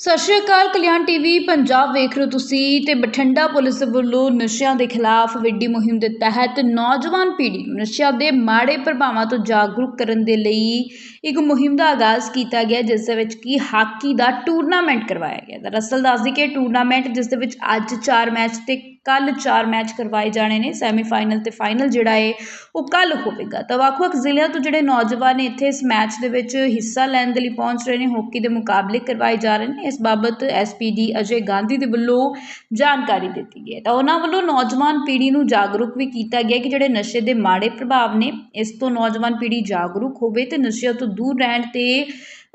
ਸਤਿ ਸ਼੍ਰੀ ਅਕਾਲ, ਕਲਿਆਣ ਟੀਵੀ ਪੰਜਾਬ ਵੇਖ ਰਹੇ ਹੋ ਤੁਸੀਂ ਤੇ ਬਠਿੰਡਾ ਪੁਲਿਸ ਵੱਲੋਂ ਨਸ਼ਿਆਂ ਦੇ ਖਿਲਾਫ ਵੱਡੀ ਮੁਹਿੰਮ ਦੇ ਤਹਿਤ ਨੌਜਵਾਨ ਪੀੜ੍ਹੀ ਨੂੰ ਨਸ਼ਿਆਂ ਦੇ ਮਾੜੇ ਪ੍ਰਭਾਵਾਂ ਤੋਂ ਜਾਗਰੂਕ ਕਰਨ ਦੇ ਲਈ ਇੱਕ ਮੁਹਿੰਮ ਦਾ ਆਗਾਜ਼ ਕੀਤਾ ਗਿਆ, ਜਿਸ ਦੇ ਵਿੱਚ ਕੀ ਹਾਕੀ ਦਾ ਟੂਰਨਾਮੈਂਟ ਕਰਵਾਇਆ ਗਿਆ। ਦਰਅਸਲ, ਦੱਸਦੀ ਕਿ ਇਹ ਟੂਰਨਾਮੈਂਟ ਜਿਸ ਦੇ ਵਿੱਚ ਅੱਜ 4 ਮੈਚ ਤੇ ਕੱਲ੍ਹ ਚਾਰ ਮੈਚ ਕਰਵਾਏ ਜਾਣੇ ਨੇ ਸੈਮੀਫਾਈਨਲ ਅਤੇ ਫਾਈਨਲ ਜਿਹੜਾ ਹੈ ਉਹ ਕੱਲ੍ਹ ਹੋਵੇਗਾ। ਤਾਂ ਵੱਖ-ਵੱਖ ਜ਼ਿਲ੍ਹਿਆਂ ਤੋਂ ਜਿਹੜੇ ਨੌਜਵਾਨ ਨੇ ਇੱਥੇ ਇਸ ਮੈਚ ਦੇ ਵਿੱਚ ਹਿੱਸਾ ਲੈਣ ਦੇ ਲਈ ਪਹੁੰਚ ਰਹੇ ਨੇ, ਹਾਕੀ ਦੇ ਮੁਕਾਬਲੇ ਕਰਵਾਏ ਜਾ ਰਹੇ ਨੇ। ਇਸ ਬਾਬਤ ਐਸਪੀਡੀ ਅਜੇ ਗਾਂਧੀ ਦੇ ਵੱਲੋਂ ਜਾਣਕਾਰੀ ਦਿੱਤੀ ਗਈ ਹੈ। ਤਾਂ ਉਹਨਾਂ ਵੱਲੋਂ ਨੌਜਵਾਨ ਪੀੜ੍ਹੀ ਨੂੰ ਜਾਗਰੂਕ ਵੀ ਕੀਤਾ ਗਿਆ ਕਿ ਜਿਹੜੇ ਨਸ਼ੇ ਦੇ ਮਾੜੇ ਪ੍ਰਭਾਵ ਨੇ, ਇਸ ਤੋਂ ਨੌਜਵਾਨ ਪੀੜ੍ਹੀ ਜਾਗਰੂਕ ਹੋਵੇ ਤੇ ਨਸ਼ਿਆਂ ਤੋਂ ਦੂਰ ਰਹਿਣ ਤੇ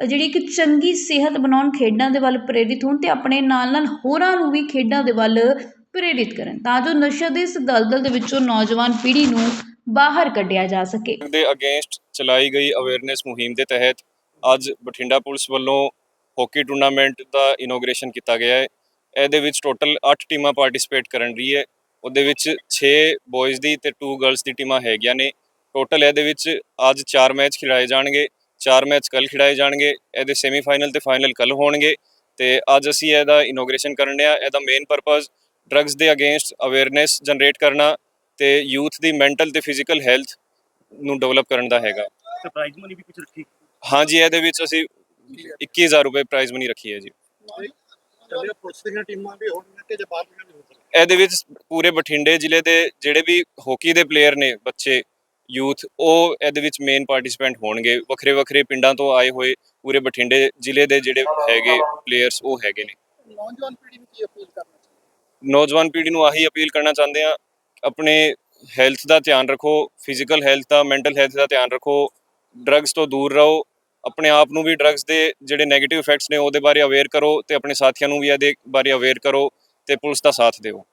ਜਿਹੜੀ ਇੱਕ ਚੰਗੀ ਸਿਹਤ ਬਣਾਉਣ ਖੇਡਾਂ ਦੇ ਵੱਲ ਪ੍ਰੇਰਿਤ ਹੋਣ ਤੇ ਆਪਣੇ ਨਾਲ ਨਾਲ ਹੋਰਾਂ ਨੂੰ ਵੀ ਖੇਡਾਂ ਦੇ ਵੱਲ ਪ੍ਰੇਰਿਤ ਕਰਨ ਤਾਂ ਜੋ ਨਸ਼ਾ ਦੇ ਇਸ ਦਲਦਲ ਦੇ ਵਿੱਚੋਂ ਨੌਜਵਾਨ ਪੀੜ੍ਹੀ ਨੂੰ ਬਾਹਰ ਕੱਢਿਆ ਜਾ ਸਕੇ। ਦੇ ਅਗੇਂਸਟ ਚਲਾਈ ਗਈ ਅਵੇਅਰਨੈਸ ਮੁਹਿੰਮ ਦੇ ਤਹਿਤ ਅੱਜ ਬਠਿੰਡਾ ਪੁਲਿਸ ਵੱਲੋਂ ਹਾਕੀ ਟੂਰਨਾਮੈਂਟ ਦਾ ਇਨੋਗ੍ਰੇਸ਼ਨ ਕੀਤਾ ਗਿਆ ਹੈ। ਇਹਦੇ ਵਿੱਚ ਟੋਟਲ 8 ਟੀਮਾਂ ਪਾਰਟਿਸਿਪੇਟ ਕਰਨ ਰਹੀ ਹੈ। ਉਹਦੇ ਵਿੱਚ 6 ਬॉयਜ਼ ਦੀ ਤੇ 2 ਗਰਲਸ ਦੀ ਟੀਮਾਂ ਹੈਗੀਆਂ ਨੇ। ਟੋਟਲ ਇਹਦੇ ਵਿੱਚ ਅੱਜ 4 ਮੈਚ ਖਿਡਾਏ ਜਾਣਗੇ। 4 ਮੈਚ ਕੱਲ ਖਿਡਾਏ ਜਾਣਗੇ। ਇਹਦੇ ਸੈਮੀਫਾਈਨਲ ਤੇ ਫਾਈਨਲ ਕੱਲ ਹੋਣਗੇ। ਤੇ ਅੱਜ ਅਸੀਂ ਇਹਦਾ ਇਨੋਗ੍ਰੇਸ਼ਨ ਕਰਨ ਡਿਆ ਇਹਦਾ ਮੇਨ ਪਰਪਸ ਡਰੱਗਸ ਦੇ ਅਗੇਂਸਟ ਅਵੇਅਰਨੈਸ ਜਨਰੇਟ ਕਰਨਾ ਤੇ ਯੂਥ ਦੀ ਮੈਂਟਲ ਤੇ ਫਿਜ਼ੀਕਲ ਹੈਲਥ ਨੂੰ ਡਿਵੈਲਪ ਕਰਨ ਦਾ ਹੈਗਾ। ਪ੍ਰਾਈਜ਼ ਮਨੀ ਵੀ ਕੁਝ ਰੱਖੀ? ਹਾਂਜੀ ਇਹਦੇ ਵਿੱਚ ਅਸੀਂ 21000 ਰੁਪਏ ਪ੍ਰਾਈਜ਼ ਮਨੀ ਰੱਖੀ ਹੈ ਜੀ। ਇਹਦੇ ਵਿੱਚ ਪੂਰੇ ਬਠਿੰਡੇ ਜ਼ਿਲ੍ਹੇ ਦੇ ਜਿਹੜੇ ਵੀ ਹਾਕੀ ਦੇ ਪਲੇਅਰ ਨੇ ਬੱਚੇ ਯੂਥ ਉਹ ਇਹਦੇ ਵਿੱਚ ਮੇਨ ਪਾਰਟਿਸਿਪੈਂਟ ਹੋਣਗੇ। ਵੱਖਰੇ ਵੱਖਰੇ ਪਿੰਡਾਂ ਤੋਂ ਆਏ ਹੋਏ ਪੂਰੇ ਬਠਿੰਡੇ ਜ਼ਿਲ੍ਹੇ ਦੇ ਜਿਹੜੇ ਹੈਗੇ ਪਲੇਅਰਸ ਉਹ ਹੈਗੇ ਨੇ। ਨੌਜਵਾਨ ਪੀੜ੍ਹੀ ਨੂੰ ਕੀ ਅਪੀਲ ਕਰਨਾ ਨੌਜਵਾਨ ਪੀੜ੍ਹੀ ਨੂੰ ਆਹੀ ਅਪੀਲ ਕਰਨਾ ਚਾਹੁੰਦੇ ਆ ਆਪਣੇ ਹੈਲਥ ਦਾ ਧਿਆਨ ਰੱਖੋ ਫਿਜ਼ੀਕਲ ਹੈਲਥ ਦਾ ਮੈਂਟਲ ਹੈਲਥ ਦਾ ਧਿਆਨ ਰੱਖੋ ਡਰੱਗਸ ਤੋਂ ਦੂਰ ਰਹੋ, ਆਪਣੇ ਆਪ ਨੂੰ ਵੀ ਡਰੱਗਸ ਦੇ ਜਿਹੜੇ 네ਗੇਟਿਵ ਇਫੈਕਟਸ ਨੇ ਉਹਦੇ ਬਾਰੇ ਅਵੇਅਰ ਕਰੋ ਤੇ ਆਪਣੇ ਸਾਥੀਆਂ ਨੂੰ ਵੀ ਇਹਦੇ ਬਾਰੇ ਅਵੇਅਰ ਕਰੋ ਤੇ ਪੁਲਿਸ ਦਾ ਸਾਥ ਦਿਓ।